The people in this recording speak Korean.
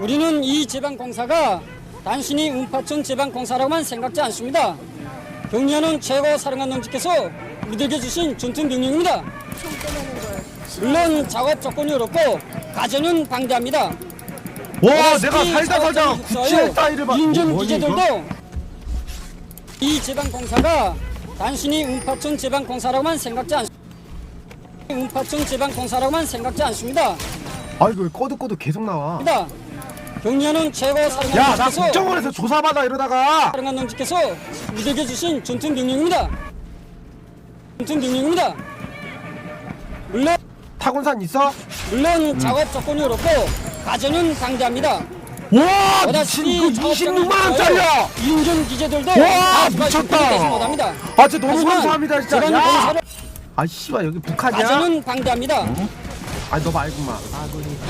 우리는 이 지방공사가 단순히 운파천 지방공사라고만 생각지 않습니다. 경리하는 최고 사령관 동지께서 우리들에게 주신 전투 명령입니다. 물론 작업 조건이 어렵고 가전은 방대합니다. 와 내가 살다 살다 구치의 따위를 뭐니, 이거? 기재들도 이 지방공사가 단순히 운파천 지방공사라고만 생각지 않 운파천 지방공사라고만 생각지 않습니다. 아 이거 꺼도 꺼도 계속 나와 입니다. 경리하는 최고 사령관 야나 동지께서 국정원에서 조사받아 이러다가 사령관 동지께서 우리에게 주신 전투 명령입니다. 전투 명령입니다. 물론 타곤산 있어? 물론 작업 조건이 어렵고 가전은 방대합니다. 와 미친 이거 26만 원짜리야 인전 기재들도 와, 다 미쳤다. 되지 못합니다. 아 진짜 너무 하지만 감사합니다 진짜 야 공사를 아 씨발 여기 북한이야? 가전은 방대합니다. 아니 너 말고만